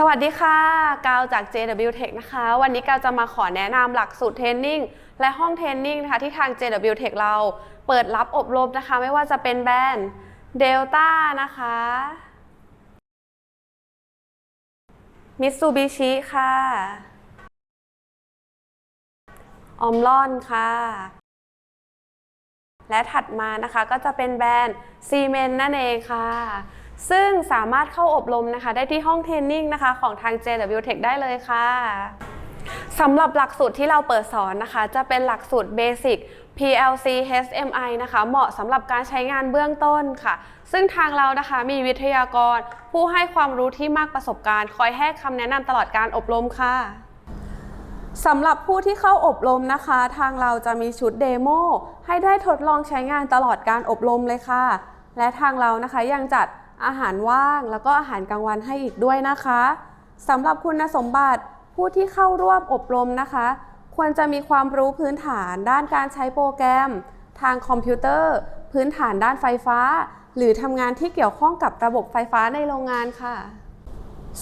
สวัสดีค่ะ กาวจาก JW Tech นะคะ วันนี้กาวจะมาขอแนะนำหลักสูตรเทรนนิ่งและห้องเทรนนิ่งนะคะที่ทาง JW Tech เราเปิดรับอบรมนะคะ ไม่ว่าจะเป็นแบรนด์ Delta นะคะ Mitsubishi ค่ะออมลอนค่ะ และถัดมานะคะก็จะเป็นแบรนด์ซีเมนนั่นเองค่ะ ซึ่งสามารถเข้าอบรมนะคะได้ที่ห้องเทรนนิ่งนะคะของทาง JW Tech ได้เลยค่ะสำหรับหลักสูตรที่เราเปิดสอนนะคะ จะเป็นหลักสูตร Basic PLC HMI นะคะ เหมาะสำหรับการใช้งานเบื้องต้นค่ะ ซึ่งทางเรานะคะมีวิทยากร ผู้ให้ความรู้ที่มากประสบการณ์ คอยให้คำแนะนำตลอดการอบรมค่ะสำหรับผู้ที่เข้าอบรมนะคะ ทางเราจะมีชุดเดโมให้ได้ทดลองใช้งานตลอดการอบรมเลยค่ะ และทางเรานะคะยังจัด อาหารว่าง แล้วก็อาหารกลางวันให้อีกด้วยนะคะสำหรับคุณสมบัติผู้ที่เข้าร่วมอบรมนะคะ ควรจะมีความรู้พื้นฐานด้านการใช้โปรแกรม ทางคอมพิวเตอร์ พื้นฐานด้านไฟฟ้า หรือทำงานที่เกี่ยวข้องกับระบบไฟฟ้าในโรงงานค่ะ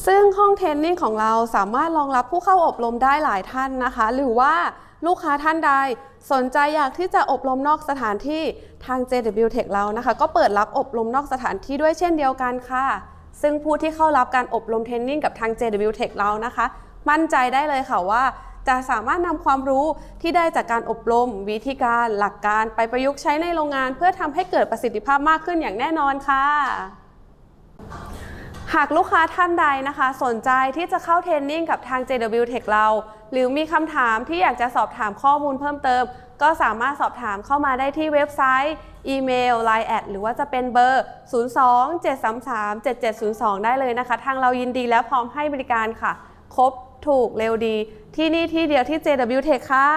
ซึ่งห้องเทรนนิ่งของเราสามารถรองรับผู้เข้าอบรมได้หลายท่านนะคะ หรือว่า ลูกค้าท่านใดสนใจอยากที่จะอบรมนอกสถานที่ทาง JW Tech เรานะคะ ก็เปิดรับอบรมนอกสถานที่ด้วยเช่นเดียวกันค่ะ ซึ่งผู้ที่เข้ารับการอบรมเทรนนิ่งกับทาง JW Tech เรานะคะ มั่นใจได้เลยค่ะว่า จะสามารถนำความรู้ที่ได้จากการอบรม วิธีการหลักการไปประยุกต์ใช้ในโรงงาน เพื่อทำให้เกิดประสิทธิภาพมากขึ้นอย่างแน่นอนค่ะ หากลูกค้าท่านใดนะคะ สนใจที่จะเข้าเทรนนิ่งกับทาง JW Tech เรา หรือมีคำถามที่อยากจะสอบถามข้อมูลเพิ่มเติม ก็สามารถสอบถามเข้ามาได้ที่เว็บไซต์ อีเมล Line แอดหรือว่าจะเป็นเบอร์ 02-733-7702 ได้เลยนะคะ ทางเรายินดีและพร้อมให้บริการค่ะ ครบถูกเร็วดี ที่นี่ที่เดียวที่ JW Tech ค่ะ